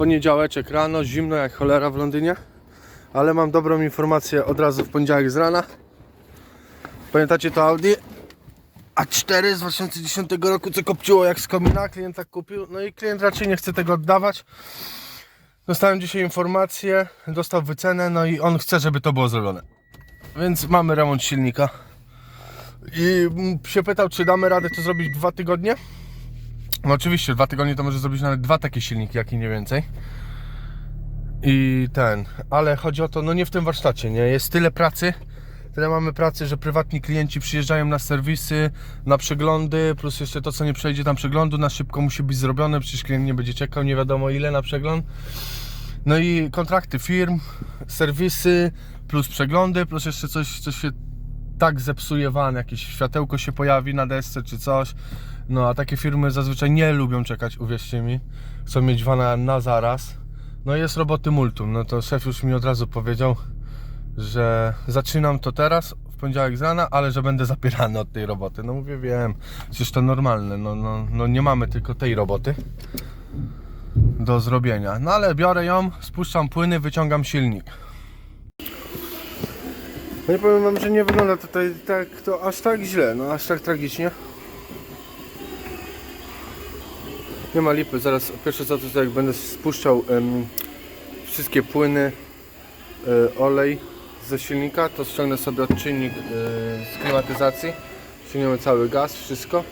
Poniedziałeczek rano, zimno jak cholera w Londynie. Ale mam dobrą informację od razu w poniedziałek z rana. Pamiętacie to Audi? A4 z 2010 roku, co kopciło jak z komina, klient tak kupił. No i klient raczej nie chce tego oddawać. Dostałem dzisiaj informację, dostał wycenę, no i on chce, żeby to było zrobione. Więc mamy remont silnika. I mm, się pytał, czy damy radę to zrobić dwa tygodnie. No oczywiście, dwa tygodnie to może zrobić nawet dwa takie silniki, jak i nie więcej. I ten, ale chodzi o to, no nie w tym warsztacie, nie? Jest tyle pracy, tyle mamy pracy, że prywatni klienci przyjeżdżają na serwisy, na przeglądy, plus jeszcze to, co nie przejdzie tam przeglądu, na szybko musi być zrobione, przecież klient nie będzie czekał nie wiadomo ile na przegląd. No i kontrakty firm, serwisy, plus przeglądy, plus jeszcze coś, co się tak zepsuje van, jakieś światełko się pojawi na desce czy coś. No a takie firmy zazwyczaj nie lubią czekać, uwierzcie mi. Chcą mieć vana na zaraz. No jest roboty multum. No to szef już mi od razu powiedział, że zaczynam to teraz, w poniedziałek z rana, ale że będę zapierany od tej roboty. No mówię, wiem, przecież to normalne. No, no, no nie mamy tylko tej roboty do zrobienia. No ale biorę ją, spuszczam płyny, wyciągam silnik. No i powiem wam, że nie wygląda tutaj tak to aż tak źle, no aż tak tragicznie. Nie ma lipy, zaraz pierwsze co to jest, jak będę spuszczał em, wszystkie płyny, e, olej ze silnika, to ściągnę sobie odczynnik e, z klimatyzacji, ściągniemy cały gaz, wszystko.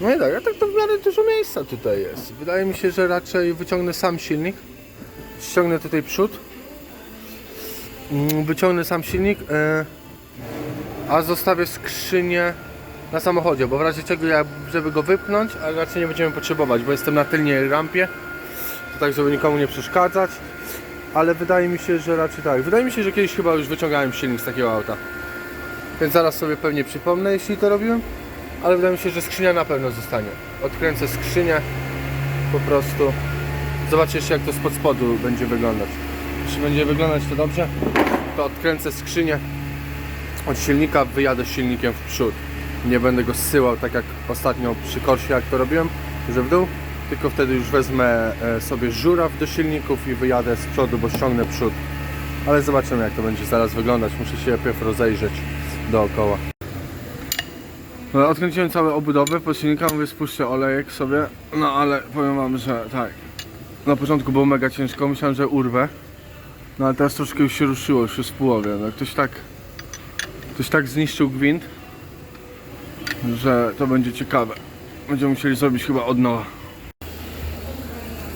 No i tak, a tak to w miarę dużo miejsca tutaj jest. Wydaje mi się, że raczej wyciągnę sam silnik, ściągnę tutaj przód, Mm, wyciągnę sam silnik, e, a zostawię skrzynię na samochodzie, bo w razie czego ja, żeby go wypchnąć, ale raczej nie będziemy potrzebować, bo jestem na tylnej rampie, to tak, żeby nikomu nie przeszkadzać, ale wydaje mi się, że raczej tak. Wydaje mi się, że kiedyś chyba już wyciągałem silnik z takiego auta, więc zaraz sobie pewnie przypomnę, jeśli to robiłem, ale wydaje mi się, że skrzynia na pewno zostanie. Odkręcę skrzynię, po prostu zobaczę jeszcze jak to spod spodu będzie wyglądać. Jeśli będzie wyglądać to dobrze, to odkręcę skrzynię od silnika, wyjadę silnikiem w przód. Nie będę go zsyłał tak jak ostatnio przy Korsie, jak to robiłem, że w dół, tylko wtedy już wezmę e, sobie żuraw do silników i wyjadę z przodu, bo ściągnę przód. Ale zobaczymy jak to będzie zaraz wyglądać. Muszę się najpierw rozejrzeć dookoła. No, odkręciłem całe obudowy pod silnika, mówię spuszczę olejek sobie, no ale powiem wam, że tak. Na początku było mega ciężko, myślałem, że urwę. No ale teraz troszkę już się ruszyło, już jest w połowie. No, ktoś tak ktoś tak zniszczył gwint, że to będzie ciekawe. Będziemy musieli zrobić chyba od nowa.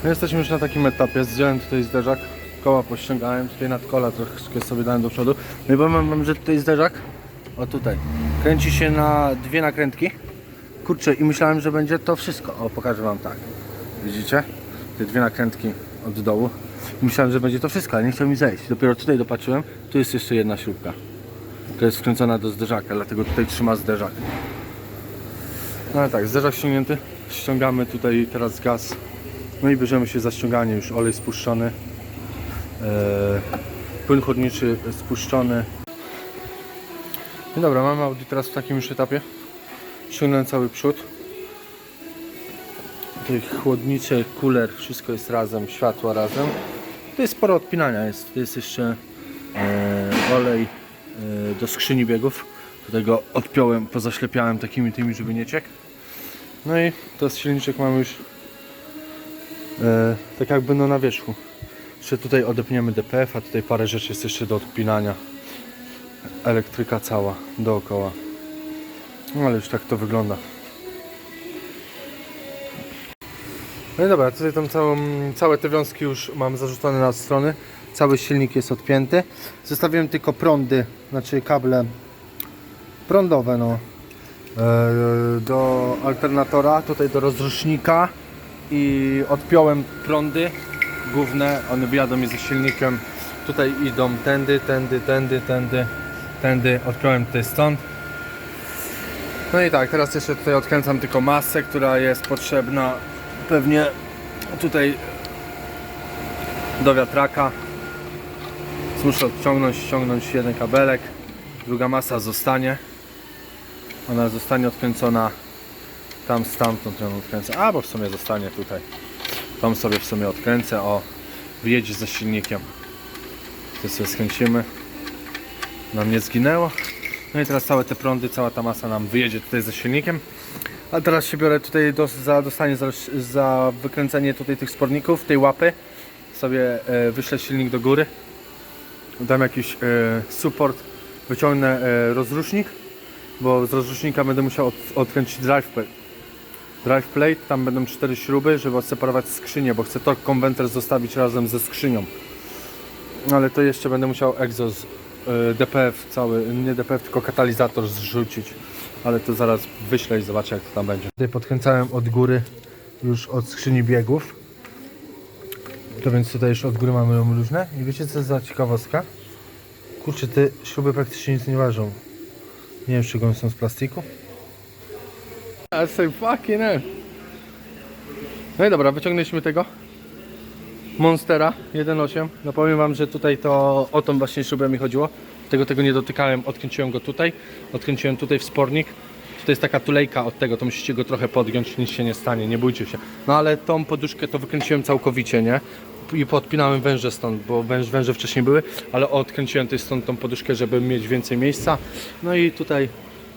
My jesteśmy już na takim etapie, zdjąłem tutaj zderzak, koła pościągałem, tutaj nad kola troszkę sobie dałem do przodu. No i powiem wam, że tutaj zderzak, o tutaj, kręci się na dwie nakrętki. Kurczę i myślałem, że będzie to wszystko. O, pokażę wam tak. Widzicie? Te dwie nakrętki od dołu. Myślałem, że będzie to wszystko, ale nie chciał mi zejść. Dopiero tutaj dopatrzyłem, tu jest jeszcze jedna śrubka. To jest wkręcona do zderzaka, dlatego tutaj trzyma zderzak. No tak, zderzak ściągnięty. Ściągamy tutaj teraz gaz. No i bierzemy się za ściąganie, już olej spuszczony. Eee, płyn chłodniczy spuszczony. No dobra, mamy Audi teraz w takim już etapie. Ściągnąłem cały przód. Tutaj chłodnicze, kuler, wszystko jest razem, światła razem. To jest sporo odpinania jest. To jest jeszcze e, olej e, do skrzyni biegów. Tutaj go odpiąłem, pozaślepiałem takimi tymi, żeby nie ciekł. No i jest silniczek mamy już e, tak jakby no na wierzchu. Jeszcze tutaj odepniemy DPF, a tutaj parę rzeczy jest jeszcze do odpinania. Elektryka cała dookoła. No ale już tak to wygląda. No i dobra, tutaj tam całą, całe te wiązki już mam zarzucone na strony. Cały silnik jest odpięty. Zostawiłem tylko prądy, znaczy kable prądowe no, do alternatora, tutaj do rozrusznika i odpiąłem prądy główne, one wyjadą mi ze silnikiem. Tutaj idą tędy, tędy, tędy, tędy, tędy, odpiąłem tutaj stąd. No i tak, teraz jeszcze tutaj odkręcam tylko masę, która jest potrzebna pewnie tutaj do wiatraka. Muszę odciągnąć, ściągnąć jeden kabelek, druga masa zostanie. Ona zostanie odkręcona tam stamtąd ją odkręcę, a bo w sumie zostanie tutaj. Tam sobie w sumie odkręcę, o, wyjedzie ze silnikiem. To sobie skręcimy. Nam nie zginęło. No i teraz całe te prądy, cała ta masa nam wyjedzie tutaj ze silnikiem. A teraz się biorę tutaj do, za dostanie za, za wykręcenie tutaj tych sporników, tej łapy. Sobie e, wyślę silnik do góry. Dam jakiś e, support, wyciągnę e, rozrusznik, bo z rozrusznika będę musiał od, odkręcić drive plate. Drive plate, tam będą cztery śruby, żeby odseparować skrzynię, bo chcę torque converter zostawić razem ze skrzynią. Ale to jeszcze będę musiał egzos, e, DPF cały, nie DPF, tylko katalizator zrzucić. Ale to zaraz wyślę i zobaczę jak to tam będzie. Tutaj podkręcałem od góry już od skrzyni biegów. To więc tutaj już od góry mamy ją. I wiecie co za ciekawostka? Kurczę, te śruby praktycznie nic nie ważą. Nie wiem, czy one są z plastiku. I say fucking hell. No i dobra, wyciągnęliśmy tego Monstera 1.8. No powiem wam, że tutaj to o tą właśnie śrubę mi chodziło. Tego tego nie dotykałem, odkręciłem go tutaj. Odkręciłem tutaj w spornik. Tutaj jest taka tulejka od tego, to musicie go trochę podgiąć, nic się nie stanie, nie bójcie się. No ale tą poduszkę to wykręciłem całkowicie, nie? I podpinałem węże stąd, bo węż, węże wcześniej były, ale odkręciłem tutaj stąd tą poduszkę, żeby mieć więcej miejsca. No i tutaj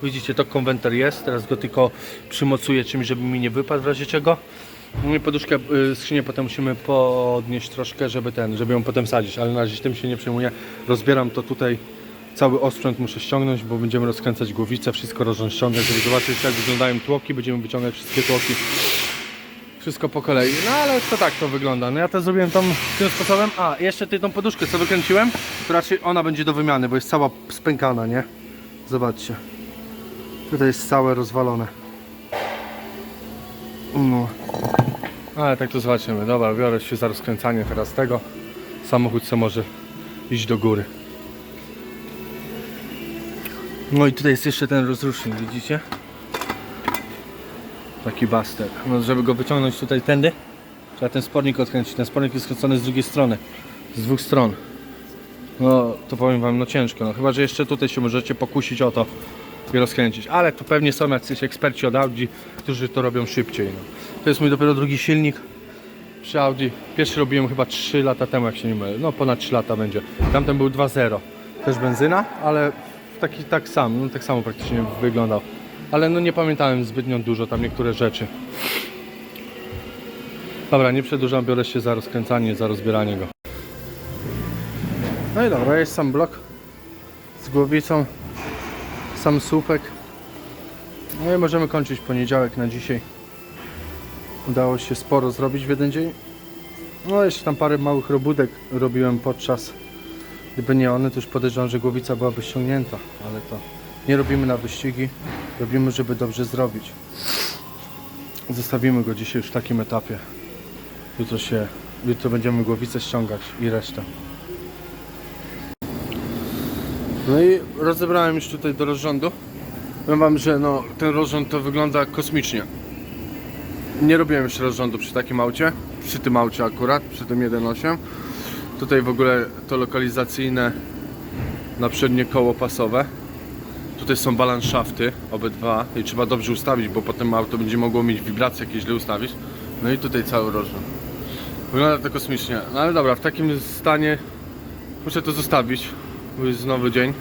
widzicie, to konwenter jest, teraz go tylko przymocuję czymś, żeby mi nie wypadł w razie czego. No poduszkę, y, skrzynię potem musimy podnieść troszkę, żeby ten, żeby ją potem sadzić, ale na razie tym się nie przejmuję. Rozbieram to tutaj, cały osprzęt muszę ściągnąć, bo będziemy rozkręcać głowicę, wszystko rozrząszczone, żeby zobaczyć jak wyglądają tłoki, będziemy wyciągać wszystkie tłoki. Wszystko po kolei. No ale to tak to wygląda. No ja to zrobiłem tą, tym sposobem. A, jeszcze ty tą poduszkę co wykręciłem, to raczej ona będzie do wymiany, bo jest cała spękana, nie? Zobaczcie. Tutaj jest całe rozwalone. No. Ale tak to zobaczymy. Dobra, biorę się za rozkręcanie teraz tego. Samochód co może iść do góry. No i tutaj jest jeszcze ten rozrusznik, widzicie? Taki baster. No, żeby go wyciągnąć tutaj tędy, trzeba ten spornik odkręcić. Ten spornik jest skręcony z drugiej strony. Z dwóch stron. No, to powiem wam, no ciężko. No, chyba, że jeszcze tutaj się możecie pokusić o to i rozkręcić. Ale tu pewnie są jacyś eksperci od Audi, którzy to robią szybciej. No. To jest mój dopiero drugi silnik przy Audi. Pierwszy robiłem chyba 3 lata temu, jak się nie mylę. No ponad 3 lata będzie. Tamten był 2.0. Też benzyna, ale taki tak sam, no tak samo praktycznie wyglądał. Ale no nie pamiętałem zbytnio dużo tam niektóre rzeczy. Dobra, nie przedłużam, biorę się za rozkręcanie, za rozbieranie go. No i dobra, jest sam blok z głowicą, sam słupek. No i możemy kończyć poniedziałek na dzisiaj. Udało się sporo zrobić w jeden dzień. No jeszcze tam parę małych robótek robiłem podczas. Gdyby nie one, to już podejrzewam, że głowica byłaby ściągnięta, ale to nie robimy na wyścigi, robimy, żeby dobrze zrobić. Zostawimy go dzisiaj już w takim etapie. Jutro się, jutro będziemy głowicę ściągać i resztę. No i rozebrałem już tutaj do rozrządu. Powiem wam, że no, ten rozrząd to wygląda kosmicznie. Nie robiłem jeszcze rozrządu przy takim aucie, przy tym aucie akurat, przy tym 1.8. Tutaj w ogóle to lokalizacyjne na przednie koło pasowe. Tutaj są balanszafty, obydwa i trzeba dobrze ustawić, bo potem auto będzie mogło mieć wibracje jakieś źle ustawić. No i tutaj cały rozrząd. Wygląda to kosmicznie. No ale dobra, w takim stanie muszę to zostawić, bo jest nowy dzień.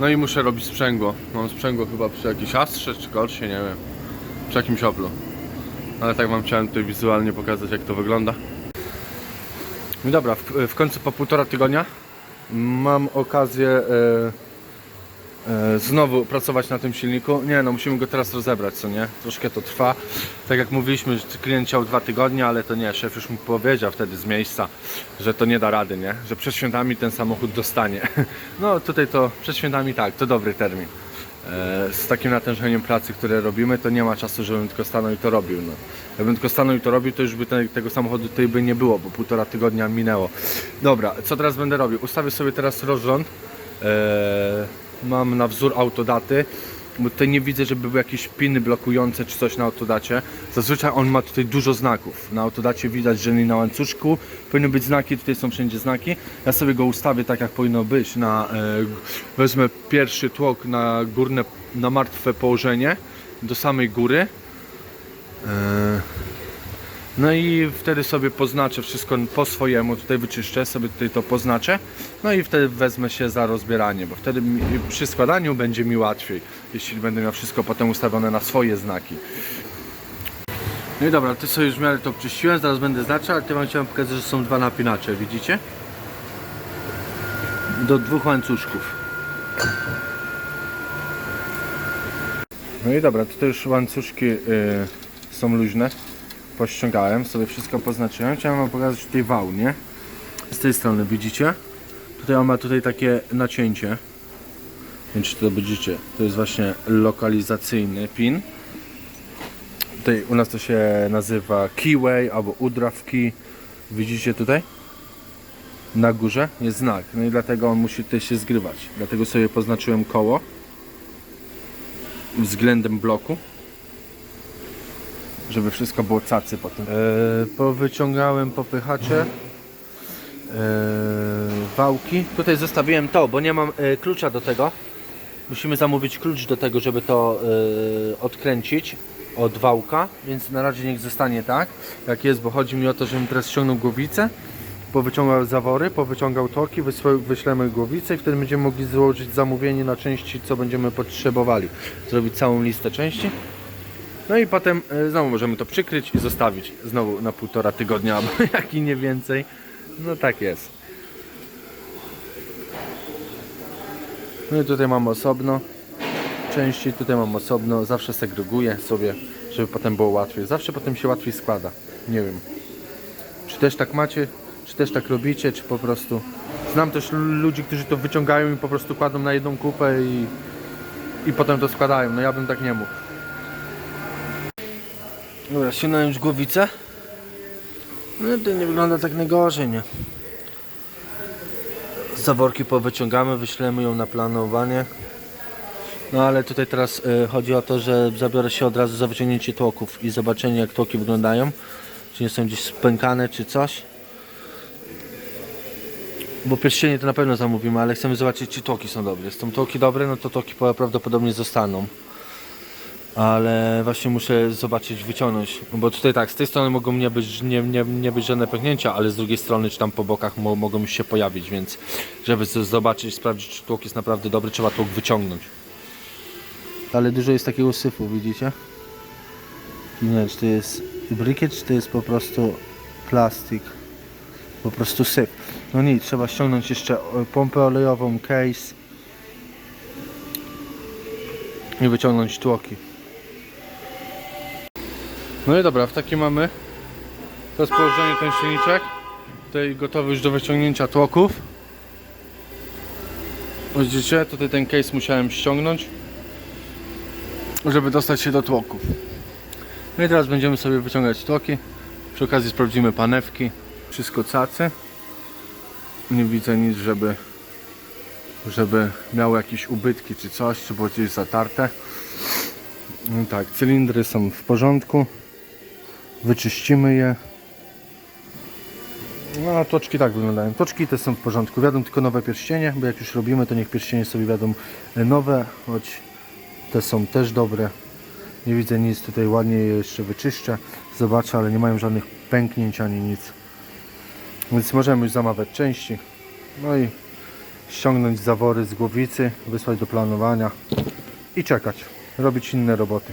No i muszę robić sprzęgło. Mam sprzęgło chyba przy jakiejś Astrze czy Corsie, nie wiem. Przy jakimś Oplu. Ale tak wam chciałem tutaj wizualnie pokazać jak to wygląda. No dobra, w, w końcu po półtora tygodnia mam okazję e, znowu pracować na tym silniku. Nie no, musimy go teraz rozebrać, co nie? Troszkę to trwa. Tak jak mówiliśmy, klient chciał dwa tygodnie, ale to nie, szef już mi powiedział wtedy z miejsca, że to nie da rady, nie? Że przed świętami ten samochód dostanie. No tutaj to przed świętami tak, to dobry termin. E, z takim natężeniem pracy, które robimy, to nie ma czasu, żebym tylko stanął i to robił. No. Jakbym tylko stanął i to robił, to już by te, tego samochodu tutaj by nie było, bo półtora tygodnia minęło. Dobra, co teraz będę robił? Ustawię sobie teraz rozrząd. E, mam na wzór autodaty. Bo tutaj nie widzę, żeby były jakieś piny blokujące czy coś na autodacie. Zazwyczaj on ma tutaj dużo znaków. Na autodacie widać, że na łańcuszku powinny być znaki, tutaj są wszędzie znaki. Ja sobie go ustawię tak, jak powinno być. Na, e, wezmę pierwszy tłok na górne, na martwe położenie do samej góry. E, No i wtedy sobie poznaczę wszystko po swojemu, tutaj wyczyszczę, sobie tutaj to poznaczę. No i wtedy wezmę się za rozbieranie, bo wtedy mi, przy składaniu będzie mi łatwiej, jeśli będę miał wszystko potem ustawione na swoje znaki. No i dobra, ty sobie już w miarę to czyściłem, zaraz będę zaczął, ale ty wam chciałem pokazać, że są dwa napinacze, widzicie? Do dwóch łańcuszków. No i dobra, tutaj już łańcuszki y, są luźne. Pościągałem, sobie wszystko poznaczyłem. Chciałem wam pokazać tutaj wał, nie? Z tej strony widzicie? Tutaj on ma tutaj takie nacięcie. Nie wiem czy to widzicie. To jest właśnie lokalizacyjny pin. Tutaj u nas to się nazywa keyway albo udraw key. Widzicie tutaj? Na górze jest znak. No i dlatego on musi tutaj się zgrywać. Dlatego sobie poznaczyłem koło względem bloku żeby wszystko było cacy potem. E, powyciągałem popychacze, e, wałki. Tutaj zostawiłem to, bo nie mam e, klucza do tego. Musimy zamówić klucz do tego, żeby to e, odkręcić od wałka, więc na razie niech zostanie tak, jak jest, bo chodzi mi o to, żebym teraz ściągnął głowicę, powyciągał zawory, powyciągał toki, wyślemy głowicę i wtedy będziemy mogli złożyć zamówienie na części, co będziemy potrzebowali. Zrobić całą listę części. No i potem e, znowu możemy to przykryć i zostawić znowu na półtora tygodnia, albo jak i nie więcej. No tak jest. No i tutaj mam osobno części, tutaj mam osobno, zawsze segreguję sobie, żeby potem było łatwiej. Zawsze potem się łatwiej składa. Nie wiem. Czy też tak macie, czy też tak robicie, czy po prostu... Znam też ludzi, którzy to wyciągają i po prostu kładą na jedną kupę i, i potem to składają. No ja bym tak nie mógł. Dobra, ściągnąłem już głowicę. No to nie wygląda tak najgorzej, nie? Zaworki powyciągamy, wyślemy ją na planowanie. No ale tutaj teraz y, chodzi o to, że zabiorę się od razu za wyciągnięcie tłoków i zobaczenie jak tłoki wyglądają. Czy nie są gdzieś spękane czy coś. Bo pierścienie to na pewno zamówimy, ale chcemy zobaczyć czy tłoki są dobre. Są tłoki dobre, no to tłoki prawdopodobnie zostaną ale właśnie muszę zobaczyć, wyciągnąć, bo tutaj tak, z tej strony mogą nie być, nie, nie, nie być żadne pęknięcia, ale z drugiej strony, czy tam po bokach mo, mogą się pojawić, więc żeby zobaczyć, sprawdzić, czy tłok jest naprawdę dobry, trzeba tłok wyciągnąć. Ale dużo jest takiego syfu, widzicie? Nie czy to jest brykiet, czy to jest po prostu plastik, po prostu syf. No nic, trzeba ściągnąć jeszcze e, pompę olejową, case i wyciągnąć tłoki. No i dobra, w taki mamy rozpołożenie ten silniczek. Tutaj gotowy już do wyciągnięcia tłoków. Widzicie, tutaj ten case musiałem ściągnąć, żeby dostać się do tłoków. No i teraz będziemy sobie wyciągać tłoki. Przy okazji sprawdzimy panewki. Wszystko cacy. Nie widzę nic, żeby żeby miało jakieś ubytki czy coś, czy było gdzieś zatarte. No tak, cylindry są w porządku. Wyczyścimy je. No toczki tak wyglądają. Toczki te są w porządku. Wiadomo tylko nowe pierścienie, bo jak już robimy, to niech pierścienie sobie wiadomo nowe, choć te są też dobre. Nie widzę nic, tutaj ładnie je jeszcze wyczyszczę. Zobaczę, ale nie mają żadnych pęknięć ani nic. Więc możemy już zamawiać części. No i ściągnąć zawory z głowicy, wysłać do planowania i czekać, robić inne roboty.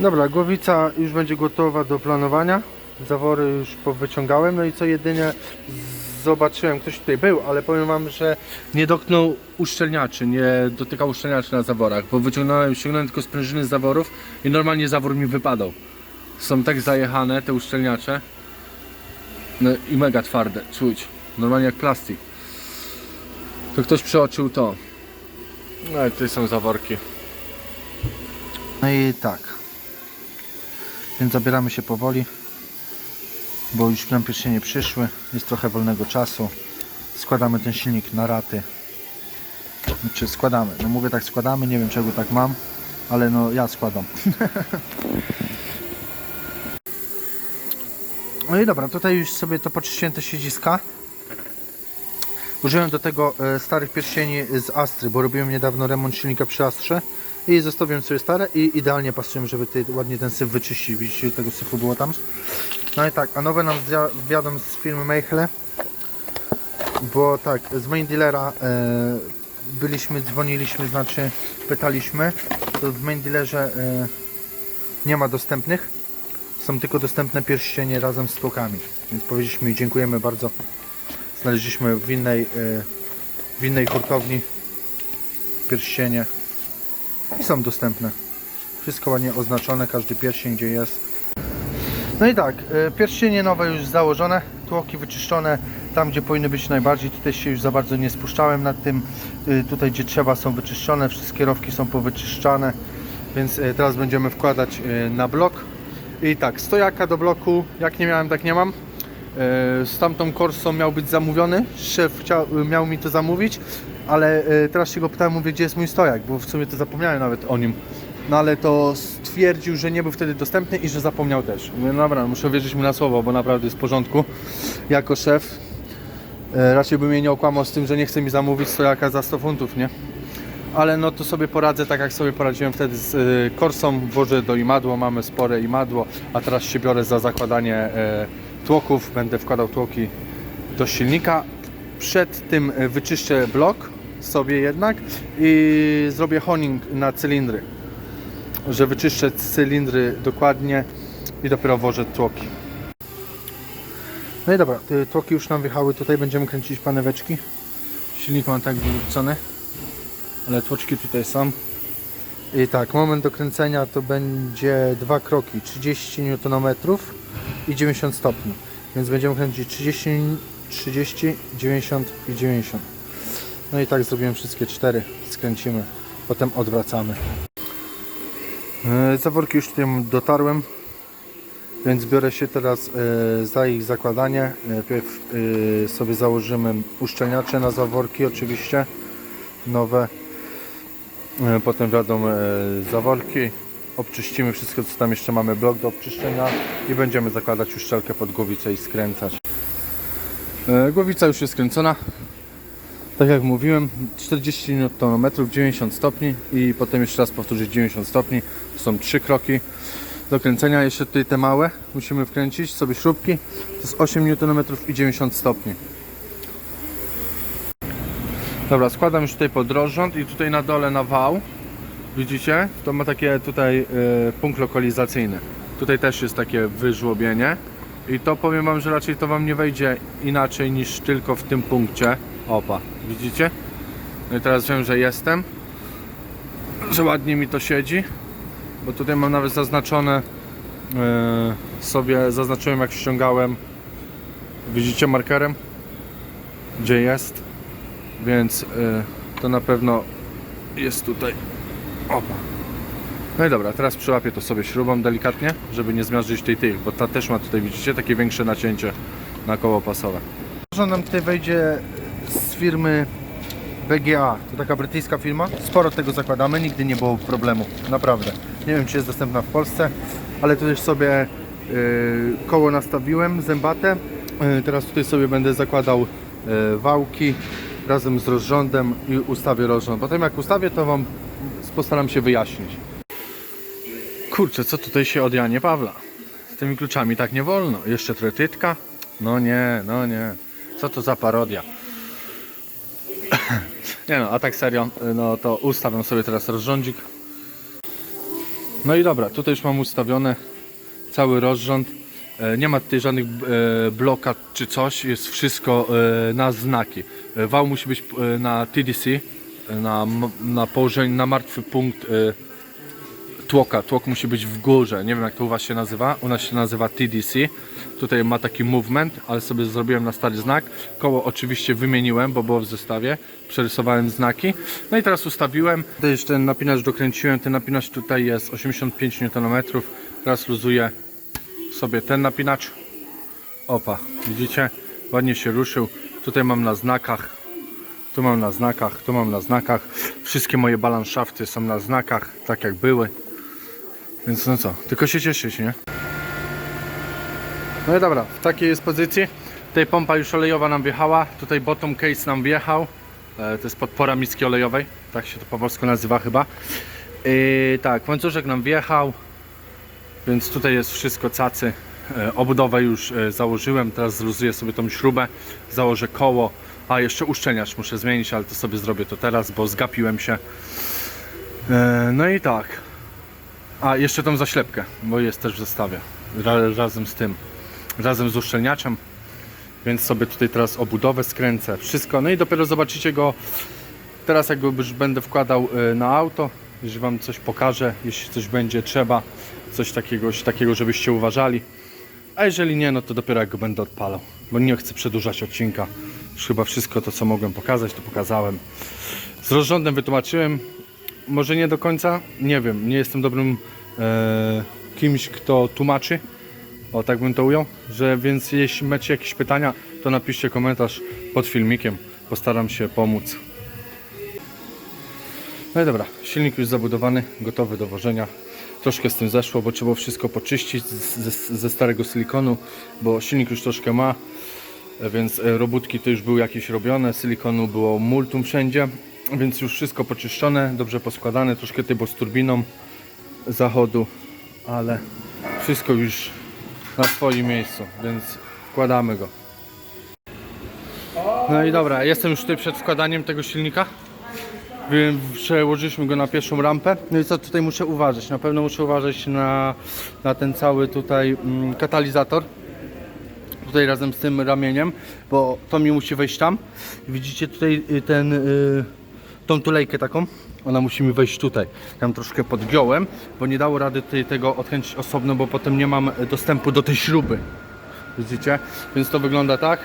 Dobra, głowica już będzie gotowa do planowania. Zawory już powyciągałem, no i co jedynie zobaczyłem, ktoś tutaj był, ale powiem wam, że nie dotknął uszczelniaczy, nie dotykał uszczelniaczy na zaworach, bo wyciągnąłem, tylko sprężyny z zaworów i normalnie zawór mi wypadał. Są tak zajechane te uszczelniacze no i mega twarde, czuć. Normalnie jak plastik. To ktoś przeoczył to. No i tutaj są zaworki. No i tak. Więc zabieramy się powoli. Bo już nam pierścienie przyszły. Jest trochę wolnego czasu. Składamy ten silnik na raty. Znaczy składamy. No mówię tak składamy, nie wiem czego tak mam. Ale no ja składam. No i dobra, tutaj już sobie to poczyściłem te siedziska. Użyłem do tego e, starych pierścieni z Astry, bo robiłem niedawno remont silnika przy Astrze I zostawiłem sobie stare i idealnie pasują, żeby tutaj ładnie ten syf wyczyścić. Widzicie, tego syfu było tam. No i tak, a nowe nam wjadą z firmy Meichle. Bo tak, z main dealera e, byliśmy, dzwoniliśmy, znaczy pytaliśmy. To w main dealerze e, nie ma dostępnych. Są tylko dostępne pierścienie razem z tłokami. Więc powiedzieliśmy dziękujemy bardzo. Znaleźliśmy w innej, e, w innej hurtowni pierścienie i są dostępne. Wszystko ładnie oznaczone, każdy pierścień gdzie jest. No i tak, e, pierścienie nowe już założone, tłoki wyczyszczone, tam gdzie powinny być najbardziej, tutaj się już za bardzo nie spuszczałem nad tym, E, tutaj gdzie trzeba są wyczyszczone, wszystkie rowki są powyczyszczane, więc e, teraz będziemy wkładać na blok. I tak, stojaka do bloku, jak nie miałem, tak nie mam. Z tamtą Corsą miał być zamówiony, szef chciał, miał mi to zamówić, ale e, teraz się go pytałem, mówię, gdzie jest mój stojak, bo w sumie to zapomniałem nawet o nim. No ale to stwierdził, że nie był wtedy dostępny i że zapomniał też. Mówię, no dobra, muszę wierzyć mu na słowo, bo naprawdę jest w porządku. Jako szef e, raczej bym mnie nie okłamał z tym, że nie chce mi zamówić stojaka za 100 funtów, nie? Ale no to sobie poradzę tak jak sobie poradziłem wtedy z y, Korsą, włożę do imadło, mamy spore imadło, a teraz się biorę za zakładanie e, tłoków, będę wkładał tłoki do silnika. Przed tym e, wyczyszczę blok sobie jednak i zrobię honing na cylindry, że wyczyszczę cylindry dokładnie i dopiero włożę tłoki. No i dobra, tłoki już nam wjechały, tutaj będziemy kręcić paneweczki. Silnik mam tak wywrócony ale tłoczki tutaj są. I tak, moment do kręcenia to będzie dwa kroki, 30 Nm i 90 stopni. Więc będziemy kręcić 30, 30, 90 i 90. No i tak zrobiłem wszystkie cztery, skręcimy, potem odwracamy. E, Zaworki już tutaj dotarłem, więc biorę się teraz e, za ich zakładanie. Najpierw e, sobie założymy uszczelniacze na zaworki oczywiście, nowe. Potem wiadomo zaworki, obczyścimy wszystko co tam jeszcze mamy blok do obczyszczenia i będziemy zakładać uszczelkę pod głowicę i skręcać. E, Głowica już jest skręcona. Tak jak mówiłem, 40 Nm, 90 stopni i potem jeszcze raz powtórzyć 90 stopni. To są trzy kroki do kręcenia. Jeszcze tutaj te małe musimy wkręcić sobie śrubki. To jest 8 Nm i 90 stopni. Dobra, składam już tutaj pod rozrząd i tutaj na dole na wał, widzicie, to ma takie tutaj y, punkt lokalizacyjny. Tutaj też jest takie wyżłobienie i to powiem Wam, że raczej to Wam nie wejdzie inaczej niż tylko w tym punkcie. Opa, widzicie? No i teraz wiem, że jestem, że ładnie mi to siedzi, bo tutaj mam nawet zaznaczone y, sobie, zaznaczyłem jak ściągałem, widzicie markerem, gdzie jest więc y, to na pewno jest tutaj. Opa. No i dobra, teraz przyłapię to sobie śrubą delikatnie, żeby nie zmiażdżyć tej tych, bo ta też ma tutaj, widzicie, takie większe nacięcie na koło pasowe. Że nam tutaj wejdzie z firmy BGA, to taka brytyjska firma. Sporo tego zakładamy, nigdy nie było problemu, naprawdę. Nie wiem, czy jest dostępna w Polsce, ale tu też sobie y, koło nastawiłem, zębate. Y, teraz tutaj sobie będę zakładał y, wałki razem z rozrządem i ustawię rozrząd. Potem jak ustawię, to Wam postaram się wyjaśnić. Kurczę, co tutaj się od Janie Pawla? Z tymi kluczami tak nie wolno. Jeszcze tretytka? No nie, no nie. Co to za parodia? nie no, a tak serio, no to ustawiam sobie teraz rozrządzik. No i dobra, tutaj już mam ustawione cały rozrząd. E, Nie ma tutaj żadnych e, blokad czy coś, jest wszystko e, na znaki. Wał musi być na TDC, na, na położeniu, na martwy punkt tłoka. Tłok musi być w górze. Nie wiem jak to u Was się nazywa. U nas się nazywa TDC. Tutaj ma taki movement, ale sobie zrobiłem na stary znak. Koło oczywiście wymieniłem, bo było w zestawie. Przerysowałem znaki. No i teraz ustawiłem. Tutaj jeszcze ten napinacz dokręciłem. Ten napinacz tutaj jest 85 Nm. Teraz luzuję sobie ten napinacz. Opa, widzicie? Ładnie się ruszył. Tutaj mam na znakach. Tu mam na znakach, tu mam na znakach. Wszystkie moje balanszafty są na znakach, tak jak były. Więc no co, tylko się cieszyć, nie? No i dobra, w takiej jest pozycji. Tutaj pompa już olejowa nam wjechała. Tutaj bottom case nam wjechał. E, To jest podpora miski olejowej. Tak się to po polsku nazywa chyba. Yy, tak, łańcuszek nam wjechał, więc tutaj jest wszystko cacy. E, Obudowę już e, założyłem, teraz zluzuję sobie tą śrubę, założę koło, a jeszcze uszczelniacz muszę zmienić, ale to sobie zrobię to teraz, bo zgapiłem się. No i tak. A jeszcze tą zaślepkę, bo jest też w zestawie. Ra, razem z tym, razem z uszczelniaczem. Więc sobie tutaj teraz obudowę skręcę, wszystko. No i dopiero zobaczycie go teraz jak już będę wkładał e, na auto, jeżeli wam coś pokażę, jeśli coś będzie trzeba, coś takiego, takiego żebyście uważali. A jeżeli nie, no to dopiero jak go będę odpalał, bo nie chcę przedłużać odcinka. Już chyba wszystko to, co mogłem pokazać, to pokazałem. Z rozrządem wytłumaczyłem, może nie do końca, nie wiem, nie jestem dobrym e, kimś, kto tłumaczy, o tak bym to ujął, że więc jeśli macie jakieś pytania, to napiszcie komentarz pod filmikiem, postaram się pomóc. No i dobra, silnik już zabudowany, gotowy do wożenia. Troszkę z tym zeszło, bo trzeba wszystko poczyścić ze starego silikonu, bo silnik już troszkę ma, e, więc e, robótki to już były jakieś robione, silikonu było multum wszędzie, więc już wszystko poczyszczone, dobrze poskładane, troszkę tybo z turbiną zachodu, ale wszystko już na swoim miejscu, więc wkładamy go. No i dobra, jestem już tutaj przed wkładaniem tego silnika. Przełożyliśmy go na pierwszą rampę. No i co tutaj muszę uważać? Na pewno muszę uważać na, na ten cały tutaj mm, katalizator. Tutaj razem z tym ramieniem, bo to mi musi wejść tam. Widzicie tutaj y, ten, y, tą tulejkę taką? Ona musi mi wejść tutaj. Tam troszkę podgiąłem, bo nie dało rady tego odkręcić osobno, bo potem nie mam y, dostępu do tej śruby. Widzicie? Więc to wygląda tak.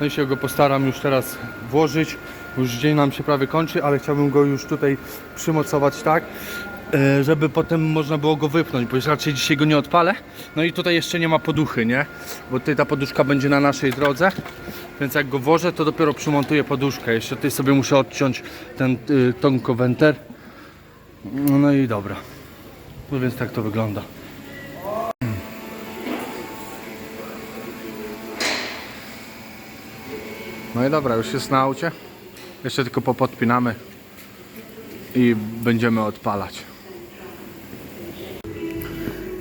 No i się go postaram już teraz włożyć. Już dzień nam się prawie kończy, ale chciałbym go już tutaj przymocować tak, e, żeby potem można było go wypchnąć, bo raczej dzisiaj go nie odpalę. No i tutaj jeszcze nie ma poduchy, nie? Bo tutaj ta poduszka będzie na naszej drodze. Więc jak go włożę, to dopiero przymontuję poduszkę. Jeszcze tutaj sobie muszę odciąć ten y, tonkowenter. No i dobra. No więc tak to wygląda. No i dobra, już jest na aucie. Jeszcze tylko popodpinamy i będziemy odpalać.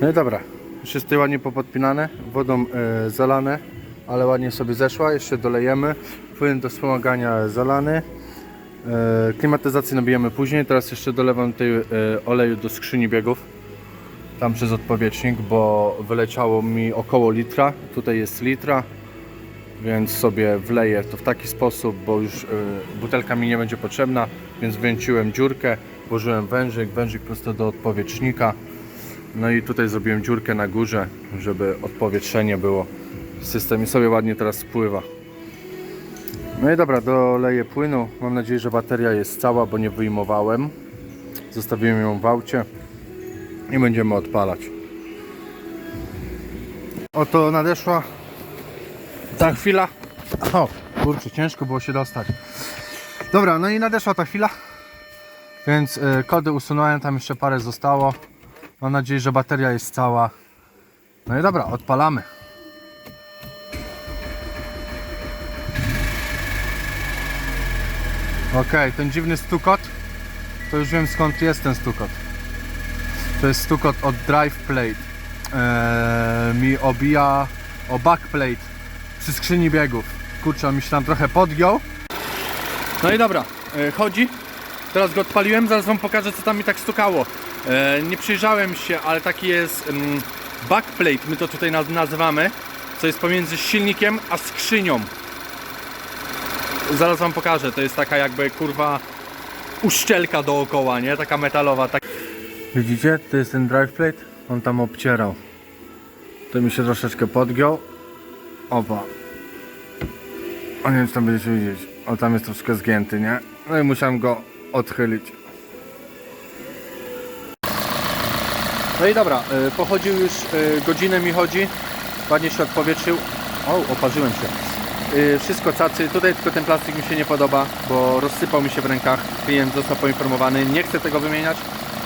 No i dobra, już jest ładnie popodpinane, wodą e, zalane, ale ładnie sobie zeszła. Jeszcze dolejemy. Płyn do wspomagania zalany. E, klimatyzację nabijemy później. Teraz jeszcze dolewam tej e, oleju do skrzyni biegów. Tam przez odpowietrznik, bo wyleciało mi około litra. Tutaj jest litra więc sobie wleję to w taki sposób, bo już y, butelka mi nie będzie potrzebna, więc węciłem dziurkę, włożyłem wężyk, wężyk prosto do odpowietrznika. No i tutaj zrobiłem dziurkę na górze, żeby odpowietrzenie było. System i sobie ładnie teraz spływa. No i dobra, doleję płynu. Mam nadzieję, że bateria jest cała, bo nie wyjmowałem. Zostawiłem ją w aucie i będziemy odpalać. Oto nadeszła ta chwila. O, kurczę, ciężko było się dostać. Dobra, no i nadeszła ta chwila. Więc y, kody usunąłem, tam jeszcze parę zostało. Mam nadzieję, że bateria jest cała. No i dobra, odpalamy. Okej, ten dziwny stukot. To już wiem skąd jest ten stukot. To jest stukot od drive plate. Eee, mi obija o backplate przy skrzyni biegów. Kurczę, mi się tam trochę podgiął. No i dobra, e, chodzi. Teraz go odpaliłem, zaraz wam pokażę co tam mi tak stukało. E, nie przyjrzałem się, ale taki jest mm, backplate, my to tutaj naz- nazywamy, co jest pomiędzy silnikiem a skrzynią. Zaraz wam pokażę, to jest taka jakby kurwa uszczelka dookoła, nie? Taka metalowa. Tak. Widzicie? To jest ten drive plate, on tam obcierał. To mi się troszeczkę podgiął. Opa. O nie wiem czy tam będziecie widzieć. O tam jest troszkę zgięty, nie? No i musiałem go odchylić. No i dobra, y, pochodził już y, godzinę mi chodzi. Ładnie się odpowietrzył. O, oparzyłem się. Y, Wszystko cacy. Tutaj tylko ten plastik mi się nie podoba, bo rozsypał mi się w rękach. Klient został poinformowany. Nie chcę tego wymieniać.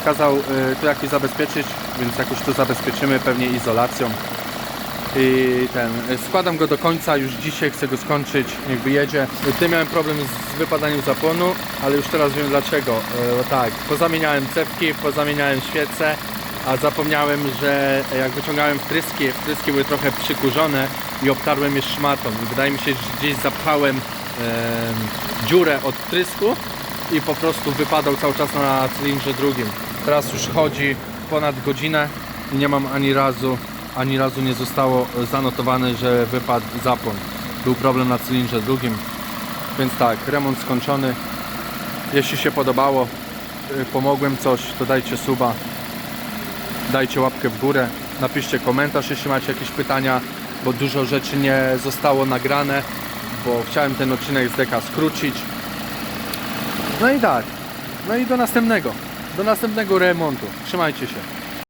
Kazał y, to jakoś zabezpieczyć, więc jakoś to zabezpieczymy pewnie izolacją. I ten, y, składam go do końca, już dzisiaj chcę go skończyć, niech wyjedzie. Ty miałem problem z wypadaniem zapłonu, ale już teraz wiem dlaczego. E, tak, pozamieniałem cewki, pozamieniałem świece, a zapomniałem, że jak wyciągałem wtryski, wtryski były trochę przykurzone i obtarłem je szmatą. Wydaje mi się, że gdzieś zapchałem em, dziurę od wtrysku i po prostu wypadał cały czas na cylindrze drugim. Teraz już chodzi ponad godzinę i nie mam ani razu, ani razu nie zostało zanotowane, że wypadł zapłon. Był problem na cylindrze drugim. Więc tak, remont skończony. Jeśli się podobało, y, pomogłem coś, to dajcie suba, dajcie łapkę w górę, napiszcie komentarz, jeśli macie jakieś pytania, bo dużo rzeczy nie zostało nagrane, bo chciałem ten odcinek z deka skrócić. No i tak, no i do następnego, do następnego remontu. Trzymajcie się.